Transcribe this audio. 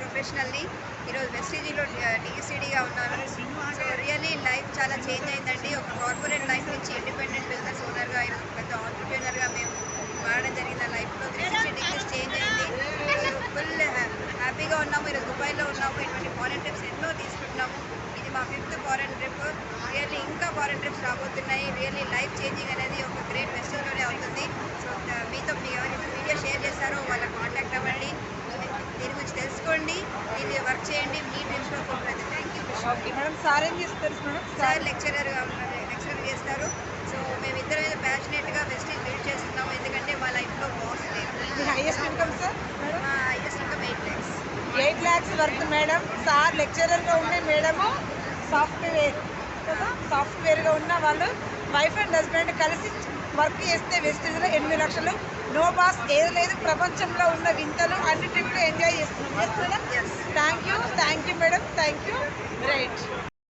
ప్రొఫెషనల్ని ఈరోజు వెస్టీజీలో టీసీడీగా ఉన్నాను సో రియల్లీ లైఫ్ చాలా చేంజ్ అయిందండి. ఒక కార్పొరేట్ లైఫ్ నుంచి ఇండిపెండెంట్ బిజినెస్ ఓనర్గా ఈరోజు పెద్ద ఆంటర్ప్రీనర్గా మేము మారడం జరిగిన లైఫ్లో త్రీ సిక్స్టీ డిగ్రీస్ చేంజ్ అయింది. ఫుల్ హ్యాపీగా ఉన్నాము. ఈరోజు దుబాయ్లో ఉన్నాము. ఇటువంటి ఫారెన్ ట్రిప్స్ ఎన్నో తీసుకుంటున్నాము. ఇది మా ఫిఫ్త్ ఫారెన్ ట్రిప్ రియల్లీ ఇంకా ఫారెన్ ట్రిప్స్ రాబోతున్నాయి. రియల్లీ లైఫ్ చేంజింగ్ అనేది వర్క్ చేయండి మీ డ్రీమ్స్లో full thank you okay madam sir ఏం చేస్తారు మేడం? సార్ లెక్చరర్ లెక్చరర్ చేస్తారు. సో మేమిద్దరం ప్యాషనేట్గా వెస్టేజ్ బిల్డ్ చేస్తున్నాము. ఎందుకంటే మా లైఫ్లో బాస్ లేదు. మీ హైయెస్ట్ ఇన్కమ్ సార్ మా ఇంకా eight lakhs eight lakhs worth madam. Sir లెక్చరర్గా ఉండే మేడము సాఫ్ట్వేర్ కదా? సాఫ్ట్వేర్గా ఉన్న వాళ్ళు వైఫ్ అండ్ హస్బెండ్ కలిసి వర్క్ చేస్తే వెస్టేజ్లో ఎనిమిది లక్షలు. నో బాస్ ఏది లేదు. ప్రపంచంలో ఉన్న వింతలు అన్ని ట్రిప్లు ఎంజాయ్ చేస్తున్నాం. Thank you thank you madam thank you right